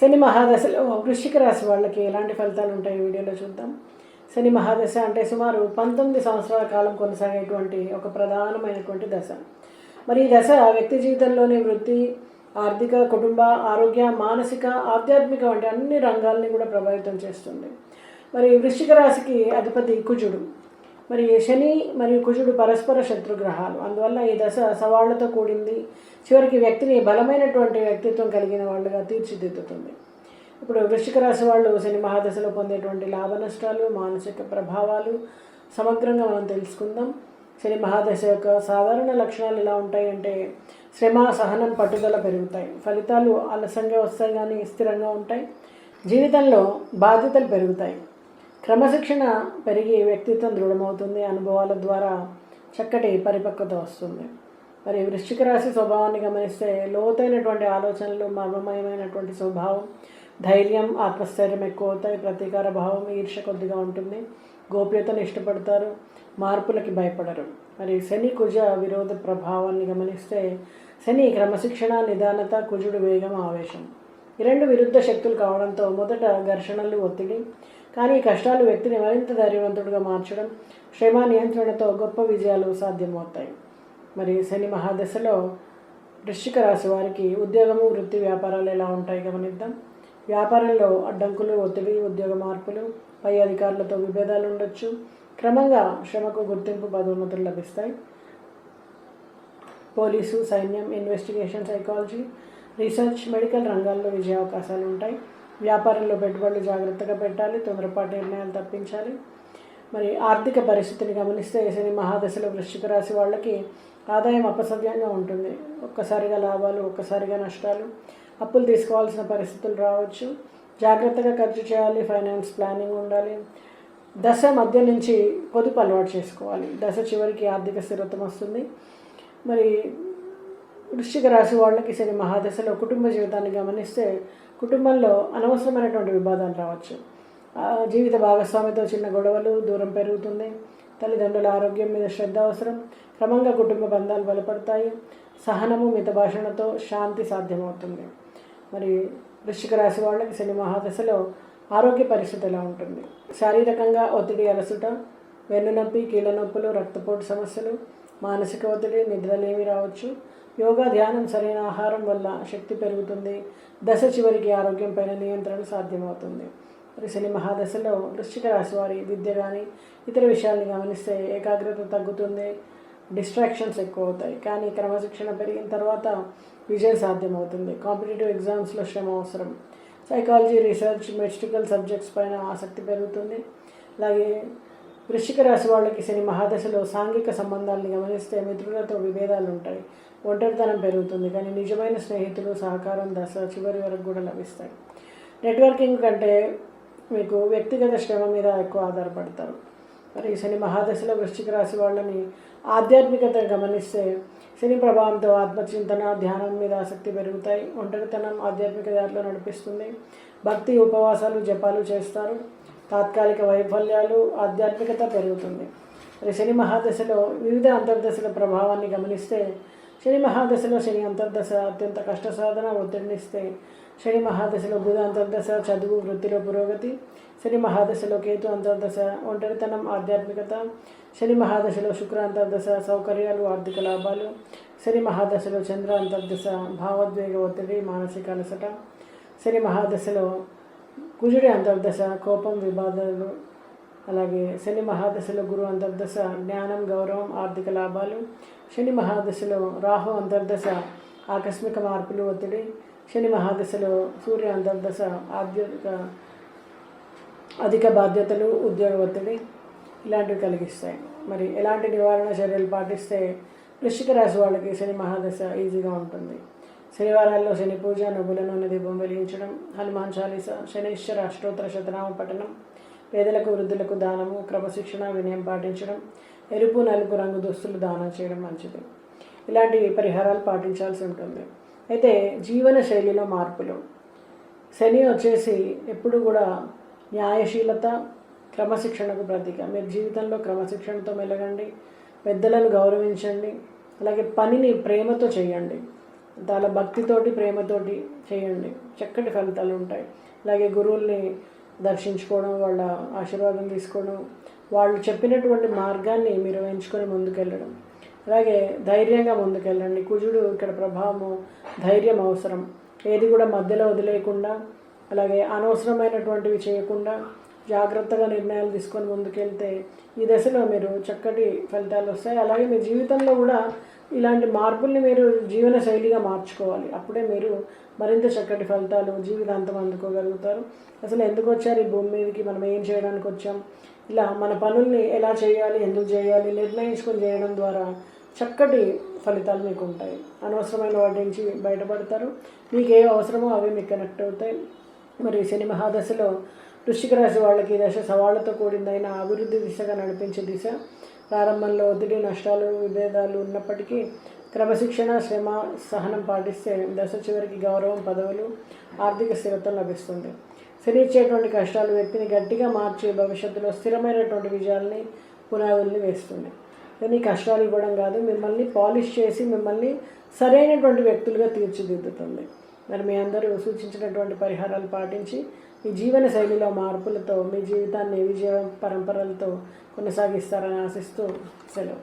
శని మహాదశలో వృశ్చిక రాశి వాళ్ళకి ఎలాంటి ఫలితాలు ఉంటాయి వీడియోలో చూద్దాం. శని మహాదశ అంటే సుమారు పంతొమ్మిది సంవత్సరాల కాలం కొనసాగేటువంటి ఒక ప్రధానమైనటువంటి దశ. మరి ఈ దశ వ్యక్తి జీవితంలోని వృత్తి ఆర్థిక కుటుంబ ఆరోగ్య మానసిక ఆధ్యాత్మిక వంటి అన్ని రంగాల్ని కూడా ప్రభావితం చేస్తుంది. మరి వృశ్చిక రాశికి అధిపతి కుజుడు. మరి శని మరియు కుజుడు పరస్పర శత్రుగ్రహాలు. అందువల్ల ఈ దశ సవాళ్ళతో కూడింది. చివరికి వ్యక్తిని బలమైనటువంటి వ్యక్తిత్వం కలిగిన వాళ్ళుగా తీర్చిదిద్దుతుంది. ఇప్పుడు వృశ్చిక రాశి వాళ్ళు శని మహాదశలో పొందేటువంటి లాభ నష్టాలు మానసిక ప్రభావాలు సమగ్రంగా మనం తెలుసుకుందాం. శని మహాదశ యొక్క సాధారణ లక్షణాలు ఎలా ఉంటాయి అంటే శ్రమ సహనం పట్టుదల పెరుగుతాయి. ఫలితాలు ఆలస్యంగా వస్తాయి కానీ స్థిరంగా ఉంటాయి. జీవితంలో బాధ్యతలు పెరుగుతాయి. క్రమశిక్షణ పెరిగి వ్యక్తిత్వం దృఢమవుతుంది. అనుభవాల ద్వారా చక్కటి పరిపక్వత వస్తుంది. మరి వృశ్చిక రాశి స్వభావాన్ని గమనిస్తే లోతైనటువంటి ఆలోచనలు మర్మమయమైనటువంటి స్వభావం ధైర్యం ఆత్మస్థైర్యం ఎక్కువ అవుతాయి ప్రతీకార భావం ఈర్ష కొద్దిగా ఉంటుంది. గోప్యతను ఇష్టపడతారు. మార్పులకి భయపడరు. మరి శని కుజ విరోధ ప్రభావాన్ని గమనిస్తే శని క్రమశిక్షణ నిదానత కుజుడు వేగం ఆవేశం. ఈ రెండు విరుద్ధ శక్తులు కావడంతో మొదట ఘర్షణలు ఒత్తిడి కానీ ఈ కష్టాలు వ్యక్తిని మరింత ధైర్యవంతుడిగా మార్చడం శ్రమ నియంత్రణతో గొప్ప విజయాలు సాధ్యమవుతాయి. మరి శని మహాదశలో వృశ్చిక రాశి వారికి ఉద్యోగము వృత్తి వ్యాపారాలు ఎలా ఉంటాయి గమనిద్దాం. వ్యాపారంలో అడ్డంకులు ఒత్తిడి ఉద్యోగ మార్పులు పై అధికారులతో విభేదాలు ఉండొచ్చు. క్రమంగా శ్రమకు గుర్తింపు పదోన్నతులు లభిస్తాయి. పోలీసు సైన్యం ఇన్వెస్టిగేషన్ సైకాలజీ రీసెర్చ్ మెడికల్ రంగాల్లో విజయ అవకాశాలు ఉంటాయి. వ్యాపారంలో పెట్టుబడులు జాగ్రత్తగా పెట్టాలి తొందరపాటు నిర్ణయాలు తప్పించాలి. మరి ఆర్థిక పరిస్థితిని గమనిస్తే శని మహాదశలో వృశ్చిక రాశి వాళ్ళకి ఆదాయం అపసవ్యంగా ఉంటుంది. ఒక్కసారిగా లాభాలు ఒక్కసారిగా నష్టాలు అప్పులు తీసుకోవాల్సిన పరిస్థితులు రావచ్చు. జాగ్రత్తగా ఖర్చు చేయాలి ఫైనాన్స్ ప్లానింగ్ ఉండాలి. దశ మధ్య నుంచి పొదుపు అలవాటు చేసుకోవాలి. దశ చివరికి ఆర్థిక స్థిరత్వం వస్తుంది. మరి వృశ్చిక రాశి వాళ్ళకి శని మహాదశలో కుటుంబ జీవితాన్ని గమనిస్తే కుటుంబంలో అనవసరమైనటువంటి వివాదాలు రావచ్చు. జీవిత భాగస్వామితో చిన్న గొడవలు దూరం పెరుగుతుంది. తల్లిదండ్రుల ఆరోగ్యం మీద శ్రద్ధ అవసరం. క్రమంగా కుటుంబ బంధాలు బలపడతాయి. సహనము మిత భాషణతో శాంతి సాధ్యమవుతుంది. మరి వృశ్చిక రాశి వాళ్ళకి శని మహాదశలో ఆరోగ్య పరిస్థితి ఎలా ఉంటుంది? శారీరకంగా ఒత్తిడి అలసుట వెన్నునొప్పి కీళ్ళ నొప్పులు రక్తపోటు సమస్యలు మానసిక ఒత్తిడి నిద్రలేమి రావచ్చు. యోగా ధ్యానం సరైన ఆహారం వల్ల శక్తి పెరుగుతుంది. దశ చివరికి ఆరోగ్యం పైన నియంత్రణ సాధ్యమవుతుంది. మరి శని మహాదశలో వృశ్చిక రాశి వారి విద్య కానీ ఇతర విషయాల్ని గమనిస్తే ఏకాగ్రత తగ్గుతుంది. డిస్ట్రాక్షన్స్ ఎక్కువ అవుతాయి కానీ క్రమశిక్షణ పెరిగిన తర్వాత విజయం సాధ్యమవుతుంది. కాంపిటేటివ్ ఎగ్జామ్స్లో శ్రమ అవసరం. సైకాలజీ రీసెర్చ్ మెడిస్టికల్ సబ్జెక్ట్స్ పైన ఆసక్తి పెరుగుతుంది. అలాగే వృశ్చిక రాశి వాళ్ళకి శని మహాదశలో సాంఘిక సంబంధాలను గమనిస్తే మిత్రులతో విభేదాలు ఉంటాయి ఒంటరితనం పెరుగుతుంది కానీ నిజమైన స్నేహితులు సహకారం దశ చివరి వరకు కూడా లభిస్తాయి. నెట్వర్కింగ్ కంటే మీకు వ్యక్తిగత శ్రమ మీద ఎక్కువ ఆధారపడతారు. మరి శని మహాదశలో వృశ్చిక రాశి వాళ్ళని ఆధ్యాత్మికత గమనిస్తే శని ప్రభావంతో ఆత్మచింతన ధ్యానం మీద ఆసక్తి పెరుగుతాయి. ఒంటరితనం ఆధ్యాత్మిక దారిలో నడిపిస్తుంది. భక్తి ఉపవాసాలు జపాలు చేస్తారు. తాత్కాలిక వైఫల్యాలు ఆధ్యాత్మికత పెరుగుతుంది. మరి శని మహాదశలో వివిధ అంతర్దశల ప్రభావాన్ని గమనిస్తే శని మహాదశలో శని అంతర్దశ అత్యంత కష్ట సాధన ఒత్తిడినిస్తే శని మహాదశలో బుధ అంతర్దశ చదువు వృత్తిలో పురోగతి శని మహాదశలో కేతు అంతర్దశ ఒంటరితనం ఆధ్యాత్మికత శని మహాదశలో శుక్ర అంతర్దశ సౌకర్యాలు ఆర్థిక లాభాలు శని మహాదశలో చంద్ర అంతర్దశ భావోద్వేగ ఒత్తిడి మానసిక అలసట శని మహాదశలో కుజుడి అంతర్దశ కోపం వివాదాలు అలాగే శని మహాదశలో గురు అంతర్దశ జ్ఞానం గౌరవం ఆర్థిక లాభాలు శని మహాదశలో రాహు అంతర్దశ ఆకస్మిక మార్పులు ఒత్తిడి శని మహాదశలో సూర్య అంతర్దశ ఆధ్యాత్మిక అధిక బాధ్యతలు ఉద్యోగ ఒత్తిడి ఇలాంటివి కలిగిస్తాయి. మరి ఎలాంటి నివారణ చర్యలు పాటిస్తే వృశ్చిక రాశి వాళ్ళకి శని మహాదశ ఈజీగా ఉంటుంది. శనివారాల్లో శని పూజ నువ్వుల నూనె దీపం వెలిగించడం హనుమాన్ చాలీస శనీశ్వర అష్టోత్తర శతనామ పఠనం పేదలకు వృద్ధులకు దానము క్రమశిక్షణ వినయం పాటించడం ఎరుపు నలుపు రంగు దుస్తులు దానం చేయడం మంచిది. ఇలాంటి పరిహారాలు పాటించాల్సి ఉంటుంది. అయితే జీవన శైలిలో మార్పులు. శని వచ్చేసి ఎప్పుడు కూడా న్యాయశీలత క్రమశిక్షణకు ప్రతీక. మీరు జీవితంలో క్రమశిక్షణతో మెలగండి పెద్దలను గౌరవించండి అలాగే పనిని ప్రేమతో చేయండి. చాలా భక్తితోటి ప్రేమతోటి చేయండి. చక్కటి ఫలితాలు ఉంటాయి. అలాగే గురువుల్ని దర్శించుకోవడం వాళ్ళ ఆశీర్వాదం తీసుకోవడం వాళ్ళు చెప్పినటువంటి మార్గాన్ని మీరు ఎంచుకొని ముందుకెళ్ళడం. అలాగే ధైర్యంగా ముందుకెళ్ళండి. కుజుడు ఇక్కడ ప్రభావము ధైర్యం అవసరం. ఏది కూడా మధ్యలో వదిలేయకుండా అలాగే అనవసరమైనటువంటివి చేయకుండా జాగ్రత్తగా నిర్ణయాలు తీసుకొని ముందుకెళ్తే ఈ దశలో మీరు చక్కటి ఫలితాలు వస్తాయి. అలాగే మీ జీవితంలో కూడా ఇలాంటి మార్పుల్ని మీరు జీవన శైలిగా మార్చుకోవాలి. అప్పుడే మీరు మరింత చక్కటి ఫలితాలు జీవితాంతం అందుకోగలుగుతారు. అసలు ఎందుకు వచ్చారు ఈ భూమి మీదకి? మనం ఏం చేయడానికి వచ్చాం? ఇలా మన పనుల్ని ఎలా చేయాలి? ఎందుకు చేయాలి? నిర్ణయించుకొని చేయడం ద్వారా చక్కటి ఫలితాలు మీకు ఉంటాయి అనవసరమైన వాటి నుంచి బయటపడతారు. మీకు ఏ అవసరమో అవి మీకు కనెక్ట్ అవుతాయి. మరి శని మహాదశలో వృశ్చిక రాశి వాళ్ళకి దశ సవాళ్ళతో కూడిందైన అభివృద్ధి దిశగా నడిపించే దిశ. ప్రారంభంలో ఒత్తిడి నష్టాలు విభేదాలు ఉన్నప్పటికీ క్రమశిక్షణ శ్రమ సహనం పాటిస్తే దశ చివరికి గౌరవం పదవులు ఆర్థిక స్థిరత్వం లభిస్తుంది. శని కష్టాలు వ్యక్తిని గట్టిగా మార్చి భవిష్యత్తులో స్థిరమైనటువంటి విజయాల్ని పునాదుల్ని వేస్తుంది. కానీ కష్టాలు ఇవ్వడం కాదు మిమ్మల్ని పాలిష్ చేసి మిమ్మల్ని సరైనటువంటి వ్యక్తులుగా తీర్చిదిద్దుతుంది. మరి మీ అందరూ సూచించినటువంటి పరిహారాలు పాటించి మీ జీవన శైలిలో మార్పులతో మీ జీవితాన్ని విజయ పరంపరలతో కొనసాగిస్తారని ఆశిస్తూ సెలవు.